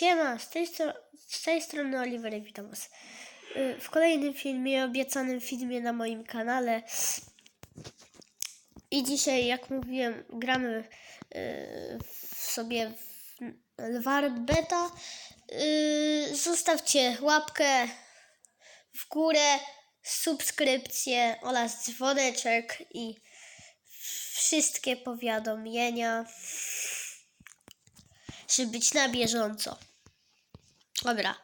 Siema, z tej, z tej strony Oliver witam was. Y, W kolejnym filmie, obiecanym filmie na moim kanale. I dzisiaj, jak mówiłem, gramy y, w sobie w Lwar Beta. Y, Zostawcie łapkę w górę, subskrypcję oraz dzwoneczek i wszystkie powiadomienia żeby być na bieżąco. Dobra.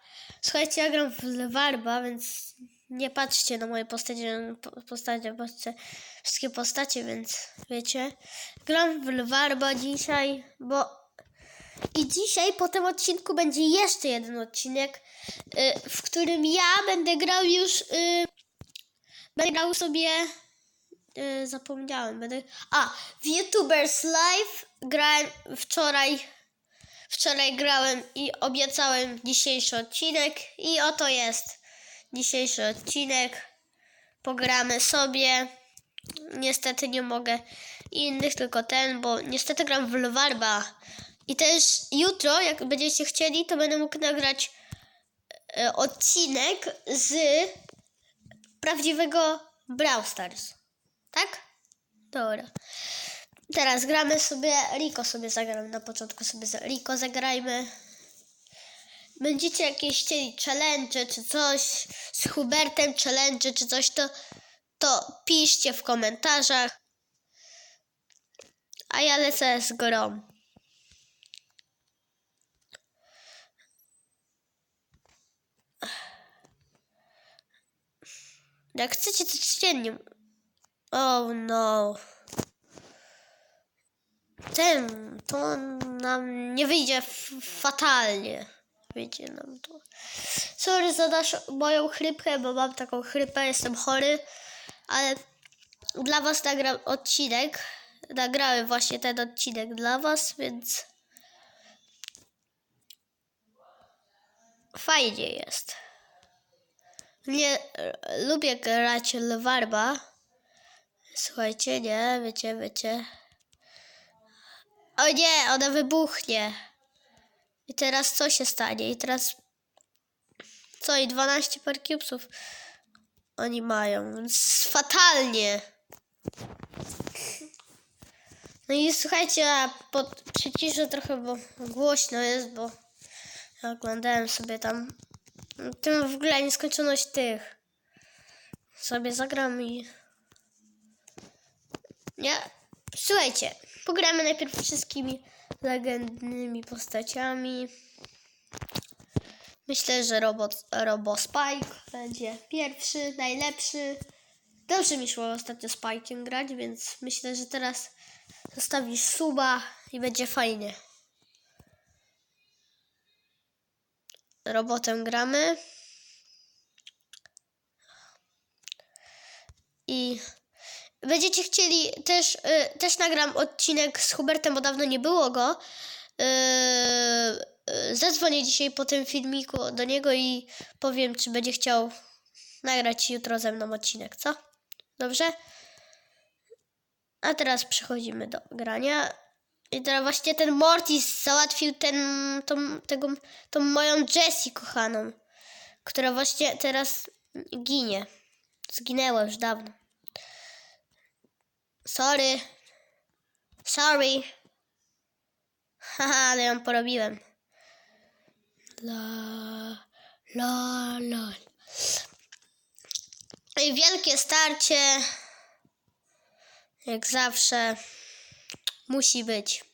Słuchajcie, ja gram w Lwarba, więc nie patrzcie na moje postacie, po- postacie, patrzcie wszystkie postacie, więc wiecie. Gram w Lwarba dzisiaj, bo i dzisiaj po tym odcinku będzie jeszcze jeden odcinek, y, w którym ja będę grał już, y, będę grał sobie, y, zapomniałem, będę, a, w YouTubers Live grałem wczoraj Wczoraj grałem i obiecałem dzisiejszy odcinek i oto jest dzisiejszy odcinek. Pogramy sobie. Niestety nie mogę innych, tylko ten, bo niestety gram w Lwarba. I też jutro, jak będziecie chcieli, to będę mógł nagrać e, odcinek z prawdziwego Brawl Stars. Tak? Dobra. Teraz gramy sobie, Rico sobie zagramy, na początku sobie za Rico zagrajmy. Będziecie jakieś chcieli challenge czy coś, z Hubertem challenge czy coś, to, to piszcie w komentarzach. A ja lecę z grą. Jak chcecie, to codziennie. Oh no ten, to nam nie wyjdzie fatalnie. Wyjdzie nam to. Sorry za nasz, moją chrypkę, bo mam taką chrypę, jestem chory, ale dla was nagram odcinek. Nagrałem właśnie ten odcinek dla was, więc fajnie jest. Nie lubię grać Lwarba. Słuchajcie, nie, wiecie, wiecie. O nie, ona wybuchnie. I teraz co się stanie? I teraz... Co? I 12 par oni mają. Więc fatalnie. No i słuchajcie, ja pod, przyciszę trochę, bo głośno jest, bo ja oglądałem sobie tam tym w ogóle nieskończoność tych. Sobie zagram i... Nie, słuchajcie, pogramy najpierw wszystkimi legendnymi postaciami. Myślę, że robot, Robo Spike będzie pierwszy, najlepszy. Dobrze mi szło ostatnio Spike'iem grać, więc myślę, że teraz zostawisz suba i będzie fajnie. Robotem gramy. I będziecie chcieli też, y, też nagram odcinek z Hubertem, bo dawno nie było go. Y, y, zadzwonię dzisiaj po tym filmiku do niego i powiem, czy będzie chciał nagrać jutro ze mną odcinek, co? Dobrze? A teraz przechodzimy do grania. I teraz właśnie ten Mortis załatwił ten, tą, tego, tą moją Jessie kochaną, która właśnie teraz ginie. Zginęła już dawno. Sorry. Sorry. Haha, ale ją porobiłem. La, la, la. I wielkie starcie. Jak zawsze. Musi być.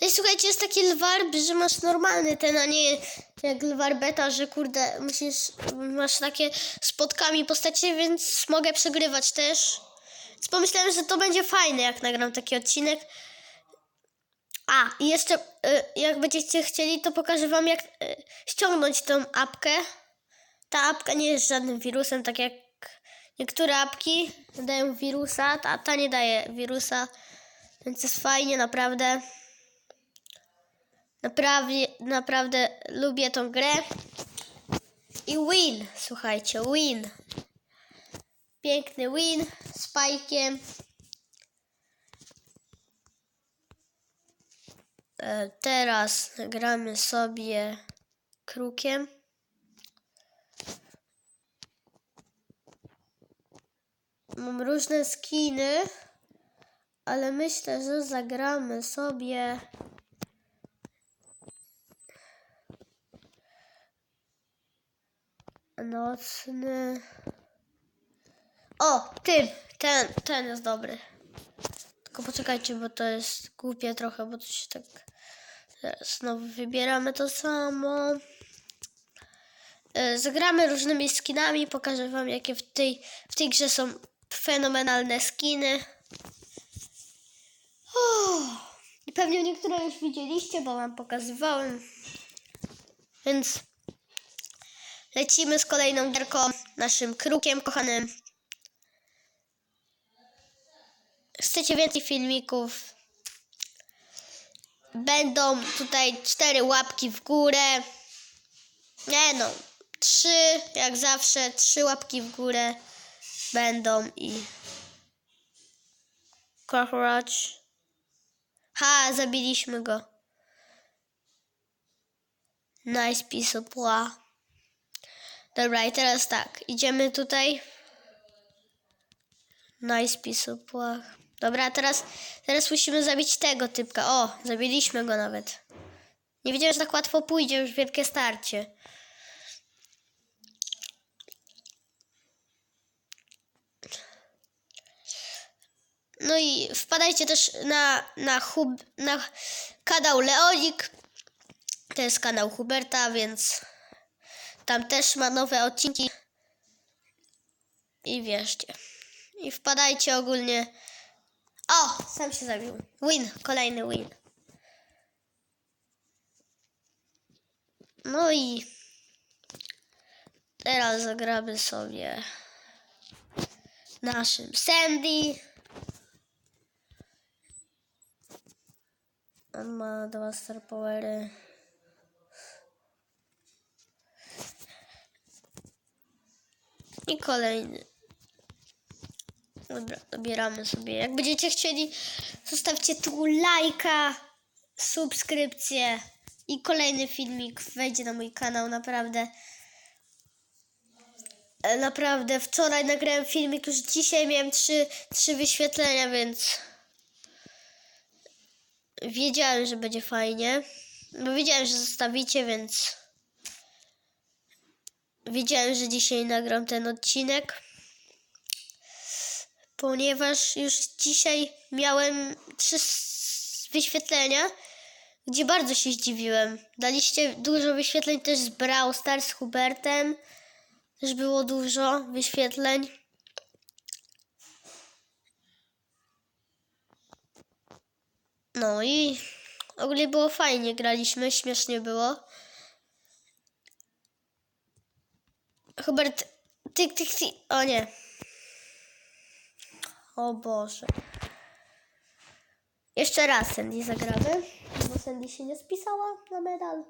No i słuchajcie, jest taki lwarb, że masz normalny ten, a nie jak lwar beta, że kurde, musisz, masz takie spotkami postacie, więc mogę przegrywać też. Pomyślałem, że to będzie fajne, jak nagram taki odcinek. A, i jeszcze, y, jak będziecie chcieli, to pokażę wam, jak y, ściągnąć tą apkę. Ta apka nie jest żadnym wirusem, tak jak niektóre apki dają wirusa, ta, ta nie daje wirusa, więc jest fajnie, naprawdę. Naprawdę, naprawdę lubię tą grę. I win, słuchajcie, win. Piękny win z Pajkiem. E, teraz gramy sobie krukiem. Mam różne skiny, ale myślę, że zagramy sobie. Nocny. O, tym, ten, ten jest dobry. Tylko poczekajcie, bo to jest głupie trochę, bo to się tak. Teraz znowu wybieramy to samo. E, Zagramy różnymi skinami, pokażę wam jakie w tej, w tej grze są fenomenalne skiny. I pewnie niektóre już widzieliście, bo wam pokazywałem. Więc lecimy z kolejną gierką, naszym krukiem kochanym. Chcecie więcej filmików? Będą tutaj cztery łapki w górę. Nie no, trzy, jak zawsze, trzy łapki w górę będą i... Cockroach. Ha, zabiliśmy go. Nice piece of pła. Dobra, i teraz tak, idziemy tutaj. Nice piece of pła. Dobra, teraz, teraz musimy zabić tego typka. O, zabiliśmy go nawet. Nie wiedziałem, że tak łatwo pójdzie, już wielkie starcie. No i wpadajcie też na, na, hub, na kanał Leonik. To jest kanał Huberta, więc tam też ma nowe odcinki. I wierzcie. I wpadajcie ogólnie. Sam się zabił. Win, kolejny win. No i teraz zagramy sobie naszym Sandy. On ma dwa star powery. I kolejny. Dobra, dobieramy sobie. Jak będziecie chcieli, zostawcie tu lajka, subskrypcję i kolejny filmik wejdzie na mój kanał. Naprawdę. E, Naprawdę, wczoraj nagrałem filmik, już dzisiaj miałem trzy, trzy wyświetlenia, więc wiedziałem, że będzie fajnie. Bo wiedziałem, że zostawicie, więc wiedziałem, że dzisiaj nagram ten odcinek. Ponieważ już dzisiaj miałem trzy wyświetlenia, gdzie bardzo się zdziwiłem. Daliście dużo wyświetleń też z Brawl Stars z Hubertem. Też było dużo wyświetleń. No i ogólnie było fajnie, graliśmy, śmiesznie było. Hubert, tyk, tyk, tyk, o nie. O Boże. Jeszcze raz Sandy zagramy, bo Sandy się nie spisała na medal.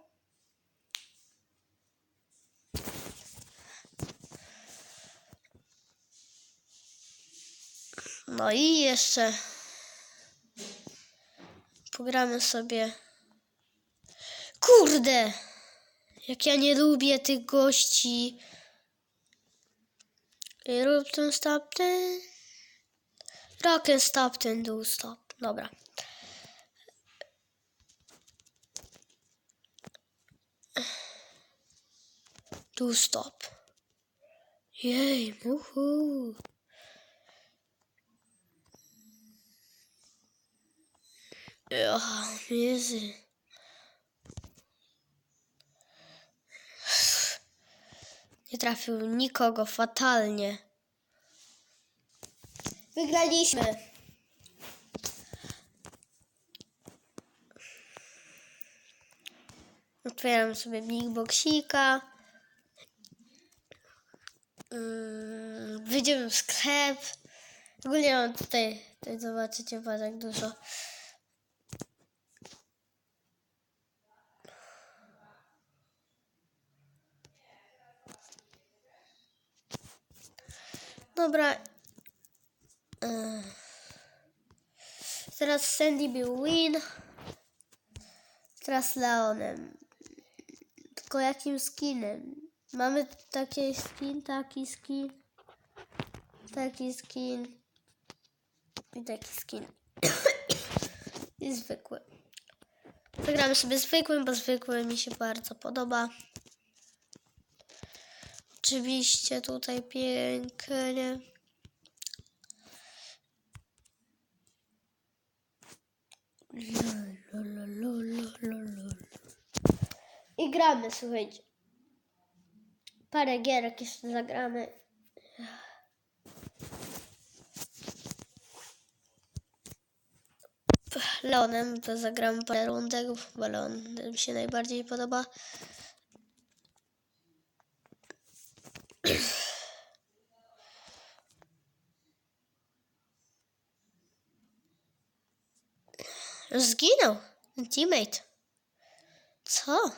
No i jeszcze pogramy sobie. Kurde! Jak ja nie lubię tych gości. Rób ten stop. Rock and stop ten do stop. Dobra. Do stop. Jej, uhu. Ja, mizy. Nie trafił nikogo fatalnie. Wygraliśmy. Otwieram sobie Big Boxika. Mm, Wyjdziemy w sklep. Ogólnie mam tutaj, tutaj zobaczycie jak dużo. Dobra. Teraz Sandy był win. Teraz Leonem. Tylko jakim skinem? Mamy taki skin, taki skin, taki skin i taki skin. I zwykły. Zagramy sobie zwykłym, bo zwykły mi się bardzo podoba. Oczywiście tutaj pięknie. I gramy, słuchajcie. Parę gierek jeszcze zagramy. Leonem to zagramy parę rundek, bo Leon mi się najbardziej podoba. Zginął. Teammate. Co?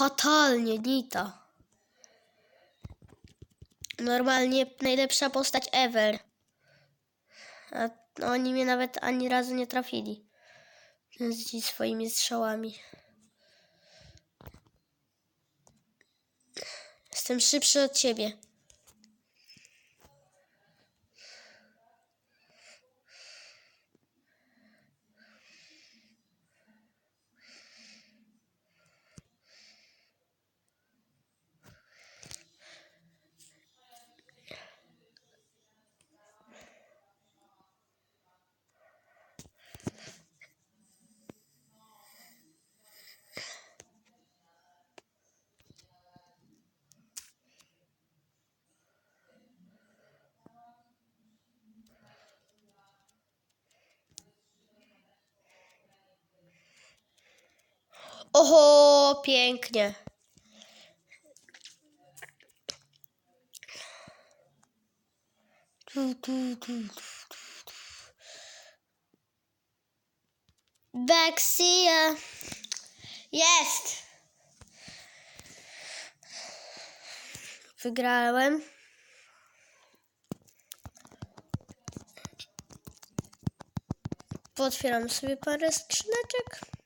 Fatalnie, Nita. Normalnie najlepsza postać ever. A oni mnie nawet ani razu nie trafili. Z swoimi strzałami. Jestem szybszy od ciebie. Oho, pięknie. Tu, tu, tu, tu. Bexia. Jest. Wygrałem. Potwieram sobie parę skrzyneczek.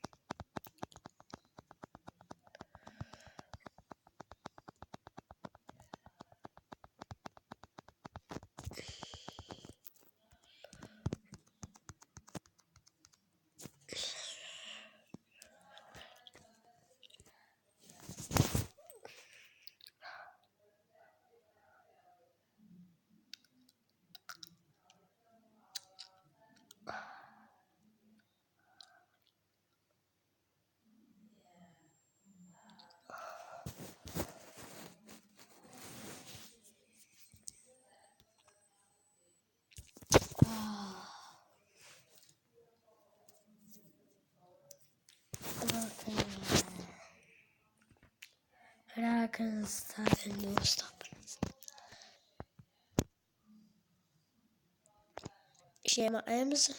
Rakenstein, no stop. Siema Ems.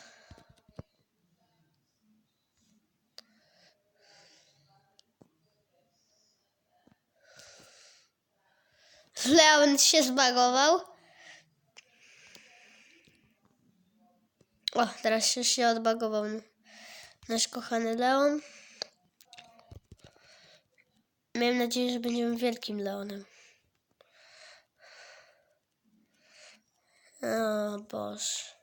Leon się zbagował. O, teraz się odbagował nasz kochany Leon. Miałem nadzieję, że będziemy wielkim Leonem. O Boże.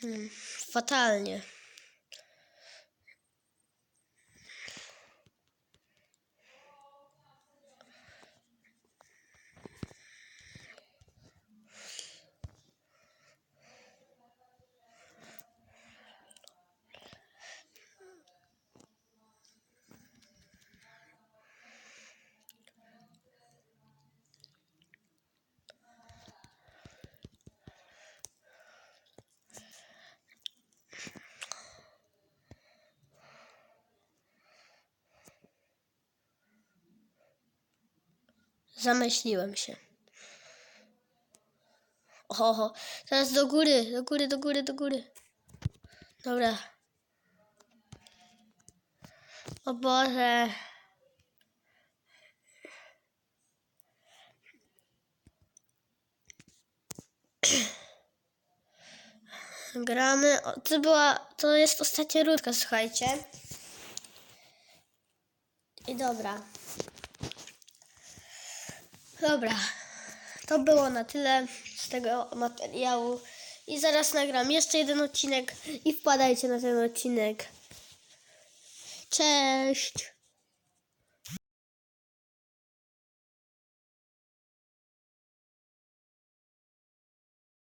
Hmm, fatalnie. Zamyśliłem się. Oho, teraz do góry, do góry, do góry, do góry. Dobra. O Boże. Gramy. O, to była. To jest ostatnia rurka, słuchajcie. I dobra. Dobra. To było na tyle z tego materiału. I zaraz nagram jeszcze jeden odcinek. I wpadajcie na ten odcinek. Cześć!